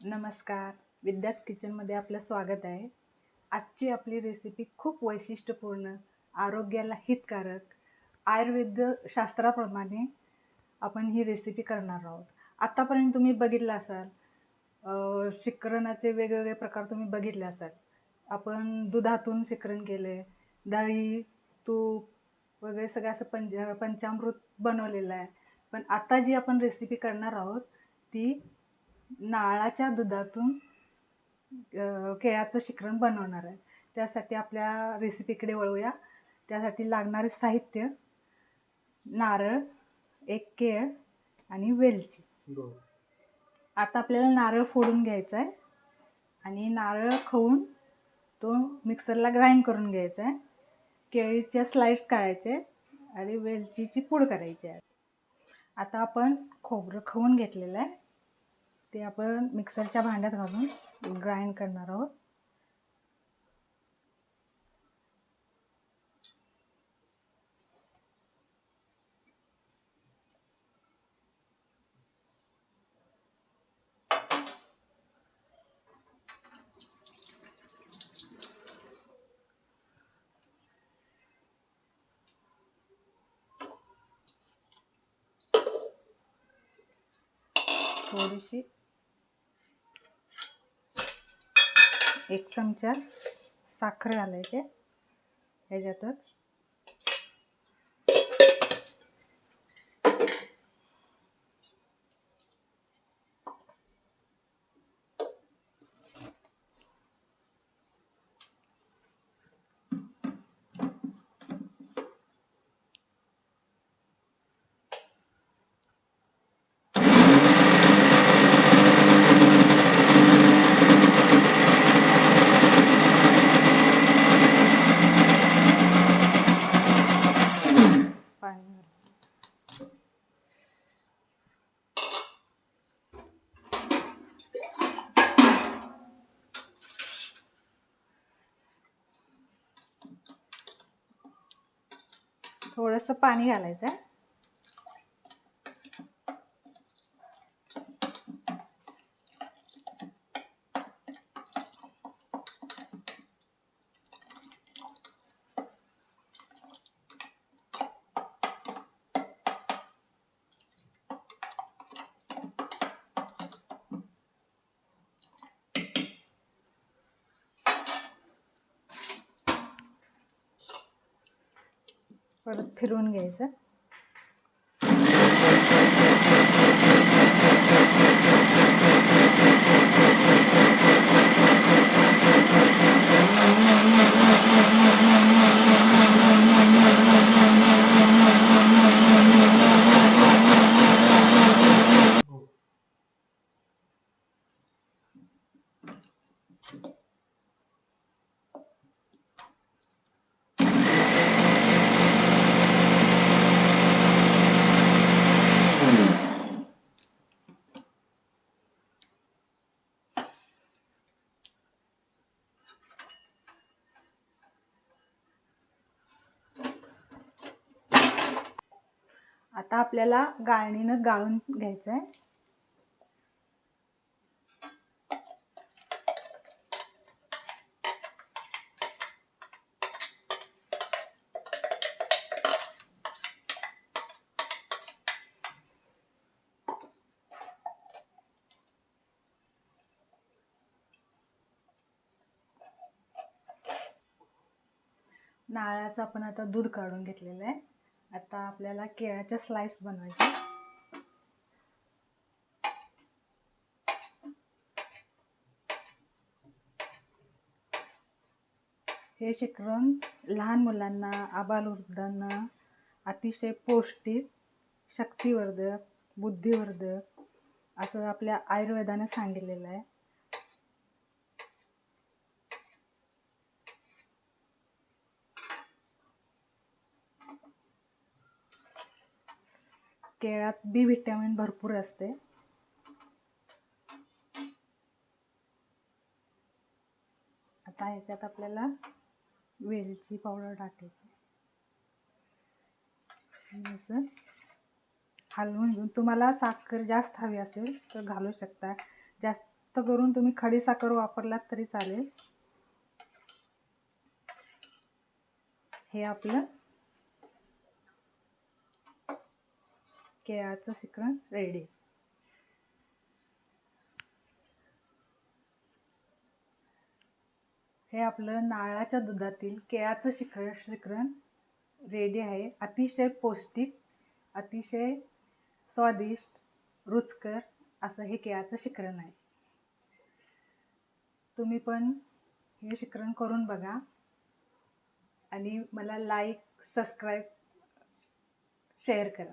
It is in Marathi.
नमस्कार. विद्याच किचनमध्ये आपलं स्वागत आहे. आजची आपली रेसिपी खूप वैशिष्ट्यपूर्ण आरोग्याला हितकारक आयुर्वेद शास्त्राप्रमाणे आपण ही रेसिपी करणार आहोत. आत्तापर्यंत तुम्ही बघितलं असाल शिकरणाचे वेगवेगळे प्रकार तुम्ही बघितले असाल. आपण दुधातून शिकरण केले दही तूप वगैरे सगळं असं पंच पंचामृत बनवलेलं आहे. पण आता जी आपण रेसिपी करणार आहोत ती नारळाच्या दुधातून अ, केळ्याचं शिकरण बनवणार आहे. त्यासाठी आपल्या रेसिपीकडे वळूया. त्यासाठी लागणारे साहित्य नारळ एक केळ आणि वेलची. आता आपल्याला नारळ फोडून घ्यायचा आहे. आणि नारळ खवून तो मिक्सरला ग्राइंड करून घ्यायचा आहे. केळीच्या स्लाइड्स काढायचे आहेत आणि वेलचीची पूड करायची आहे. आता आपण खोबरं खवून घेतलेलं आहे. ते आपण मिक्सरच्या भांड्यात घालून ग्राइंड करणार आहोत. थोडीशी एक चमचा साखर घालायचे ह्याच्यातच पाणी घाल. थोडंसं पाणी घालायचं आहे. परत फिरवून घ्यायचं आता आपल्याला गाळणीनं गाळून घ्यायचं आहे नारळाचं आपण आता दूध काढून घेतलेलं आहे. आता आपल्याला केळ्याच्या स्लाइस बनवायचे. हे शिकरण लहान मुलांना आबालवृद्धांना अतिशय पौष्टिक शक्तिवर्धक बुद्धिवर्धक असं आपल्या आयुर्वेदाने सांगितलेलं आहे. केळ्यात बी व्हिटॅमिन भरपूर असते. आता ह्याच्यात आपल्याला वेलची पावडर टाकायची. असं हलवून घेऊन तुम्हाला साखर जास्त हवी असेल तर घालू शकता. जास्त जास्त करून तुम्ही खडीसाखर वापरलात तरी चालेल. हे आपलं केळाचं शिकरण रेडी हे आपलं नारळाच्या दुधातील केळाचं शिखर शिकरण रेडी आहे. अतिशय पौष्टिक अतिशय स्वादिष्ट रुचकर असं हे केळाचं शिकरण आहे. तुम्ही पण हे शिकरण करून बघा आणि मला लाईक सबस्क्राईब शेअर करा.